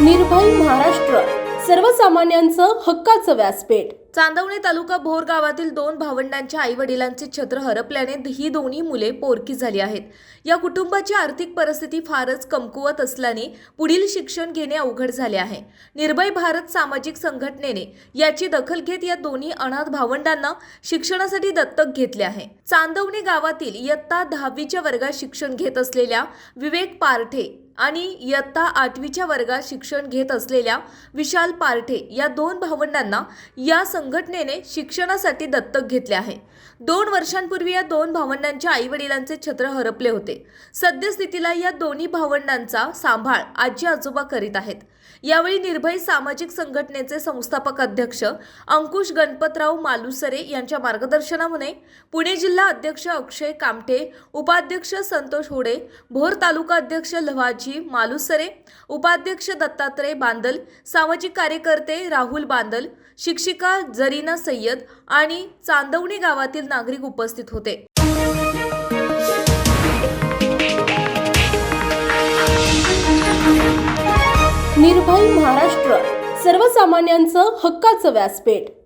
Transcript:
निर्भय महाराष्ट्र. सर्वसामान्यांचं हक्काचं व्यासपीठ. चांदवणे तालुका भोर गावातील दोन भावंडांच्या आई वडिलांचे छत्र हरपल्याने ही दोन्ही मुले पोरकी झाली आहेत. या कुटुंबाची आर्थिक परिस्थिती फारच कमकुवत असल्याने पुढील शिक्षण घेणे अवघड झाले आहे. निर्भय भारत सामाजिक संघटनेने याची दखल घेत या दोन्ही अनाथ भावंडांना शिक्षणासाठी दत्तक घेतले आहे. चांदवणे गावातील इयत्ता दहावीच्या वर्गात शिक्षण घेत असलेल्या विवेक पारठे आणि इयत्ता आठवीच्या वर्गात शिक्षण घेत असलेल्या विशाल पार्ठे या दोन भावंडांना या संघटनेने शिक्षणासाठी दत्तक घेतले आहे. दोन वर्षांपूर्वी या दोन भावंडांच्या आई वडिलांचे छत्र हरपले होते. सद्यस्थितीला या दोन्ही भावंडांचा सांभाळ आजी आजोबा करीत आहेत. यावेळी निर्भय सामाजिक संघटनेचे संस्थापक अध्यक्ष अंकुश गणपतराव मालुसरे यांच्या मार्गदर्शनामुळे पुणे जिल्हा अध्यक्ष अक्षय कामठे उपाध्यक्ष संतोष होडे भोर तालुका अध्यक्ष लव्हाजी मालुसरे उपाध्यक्ष दत्तात्रय बांदल सामाजिक कार्यकर्ते राहुल बांदल शिक्षिका जरीना सय्यद आणि चांदवणी गावातील नागरिक उपस्थित होते. निर्भय महाराष्ट्र सर्वसामान्यांचं हक्काचं व्यासपीठ.